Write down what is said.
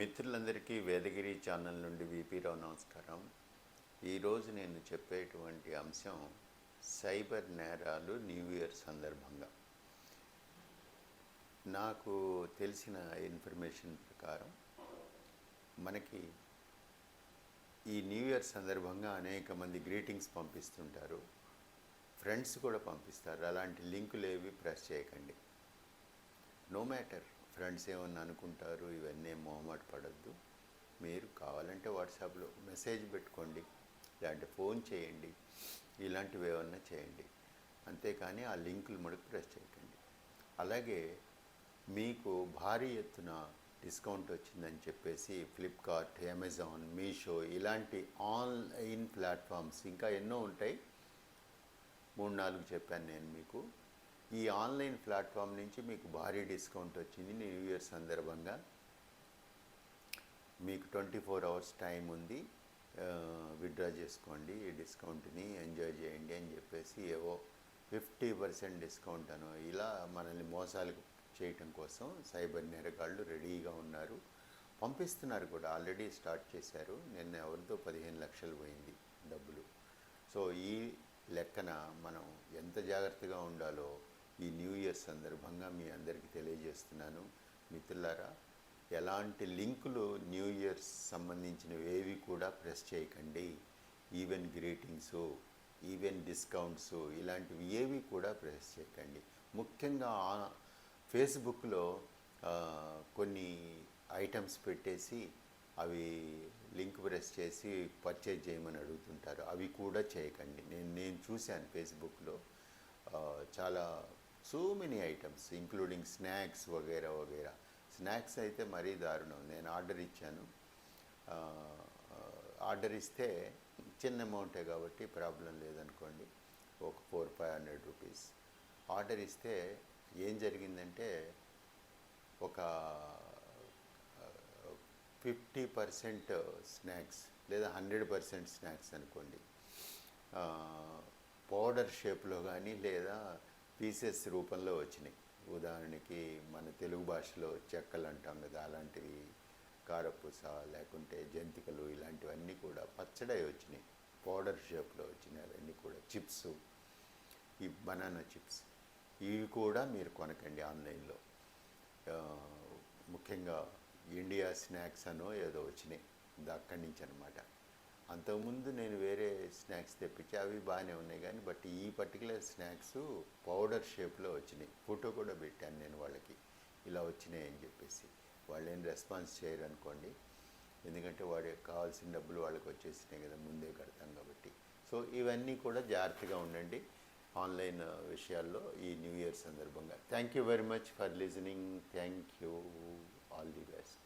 మిత్రులందరికీ వేదగిరి ఛానల్ నుండి విపిరావు నమస్కారం. ఈరోజు నేను చెప్పేటువంటి అంశం సైబర్ నేరాలు న్యూ ఇయర్ సందర్భంగా. నాకు తెలిసిన ఇన్ఫర్మేషన్ ప్రకారం మనకి ఈ న్యూ ఇయర్ సందర్భంగా అనేక మంది గ్రీటింగ్స్ పంపిస్తుంటారు. ఫ్రెండ్స్ కూడా పంపిస్తారు. అలాంటి లింకులు ఏవి ప్రెస్ చేయకండి. No matter. ఫ్రెండ్స్ ఏమన్నా అనుకుంటారు ఇవన్నీ మొహమాట పడద్దు. మీరు కావాలంటే వాట్సాప్లో మెసేజ్ పెట్టుకోండి లేదంటే ఫోన్ చేయండి ఇలాంటివి ఏమన్నా చేయండి. అంతేకాని ఆ లింకులు మటుకు ప్రెస్ చేయకండి. అలాగే మీకు భారీ ఎత్తున డిస్కౌంట్ వచ్చిందని చెప్పేసి ఫ్లిప్కార్ట్ అమెజాన్ మీషో ఇలాంటి ఆన్లైన్ ప్లాట్ఫామ్స్ ఇంకా ఎన్నో ఉంటాయి. మూడు నాలుగు చెప్పాను నేను మీకు. ఈ ఆన్లైన్ ప్లాట్ఫామ్ నుంచి మీకు భారీ డిస్కౌంట్ వచ్చింది న్యూ ఇయర్ సందర్భంగా. మీకు ట్వంటీ ఫోర్ అవర్స్ టైం ఉంది. విత్డ్రా చేసుకోండి ఈ డిస్కౌంట్ని ఎంజాయ్ చేయండి అని చెప్పేసి ఏవో ఫిఫ్టీ పర్సెంట్ డిస్కౌంట్ అను ఇలా మనల్ని మోసాలు చేయటం కోసం సైబర్ నేరగాళ్ళు రెడీగా ఉన్నారు. పంపిస్తున్నారు కూడా ఆల్రెడీ స్టార్ట్ చేశారు. నిన్న ఎవరితో పదిహేను లక్షలు పోయింది డబ్బులు. సో ఈ లెక్కన మనం ఎంత జాగ్రత్తగా ఉండాలో ఈ న్యూ ఇయర్ సందర్భంగా మీ అందరికీ తెలియజేస్తున్నాను. మిత్రులారా ఎలాంటి లింకులు న్యూ ఇయర్స్ సంబంధించినవి ఏవి కూడా ప్రెస్ చేయకండి. ఈవెన్ గ్రీటింగ్స్ ఈవెన్ డిస్కౌంట్స్ ఇలాంటివి ఏవి కూడా ప్రెస్ చేయకండి. ముఖ్యంగా ఫేస్బుక్లో కొన్ని ఐటమ్స్ పెట్టేసి అవి లింక్ ప్రెస్ చేసి పర్చేజ్ చేయమని అడుగుతుంటారు. అవి కూడా చేయకండి. నేను నేను చూశాను ఫేస్బుక్లో చాలా so many items including snacks వగైరా వగైరా. స్నాక్స్ అయితే మరీ దారుణం. నేను ఆర్డర్ ఇచ్చాను. ఆర్డర్ ఇస్తే చిన్న అమౌంటే కాబట్టి ప్రాబ్లం లేదనుకోండి. ఒక four five hundred rupees. Order ఇస్తే ఏం జరిగిందంటే ఒక ఫిఫ్టీ పర్సెంట్ స్నాక్స్ లేదా హండ్రెడ్ పర్సెంట్ స్నాక్స్ అనుకోండి. పౌడర్ షేప్లో కానీ లేదా పీసెస్ రూపంలో వచ్చినాయి. ఉదాహరణకి మన తెలుగు భాషలో చెక్కలు అంటాం కదా అలాంటివి కారపూస లేకుంటే జంతికలు ఇలాంటివన్నీ కూడా పచ్చడై వచ్చినాయి. పౌడర్ షేప్లో వచ్చినాయి అవన్నీ కూడా. చిప్స్ ఈ బనానా చిప్స్ ఇవి కూడా మీరు కొనకండి ఆన్లైన్లో. ముఖ్యంగా ఇండియా స్నాక్స్ అనో ఏదో వచ్చినాయి. ఇది అక్కడి నుంచి అనమాట అంతకుముందు నేను వేరే స్నాక్స్ తెప్పించి అవి బాగానే ఉన్నాయి కానీ బట్ ఈ పర్టికులర్ స్నాక్స్ పౌడర్ షేప్లో వచ్చినాయి. ఫోటో కూడా పెట్టాను నేను వాళ్ళకి. ఇలా వచ్చినాయి అని చెప్పేసి. వాళ్ళు ఏం రెస్పాన్స్ చేయరు అనుకోండి. ఎందుకంటే వాడికి కావాల్సిన డబ్బులు వాళ్ళకి వచ్చేసినాయి కదా ముందే కడతాం కాబట్టి. సో ఇవన్నీ కూడా జాగ్రత్తగా ఉండండి ఆన్లైన్ విషయాల్లో ఈ న్యూ ఇయర్ సందర్భంగా. Thank you very much for listening. Thank you. All the best.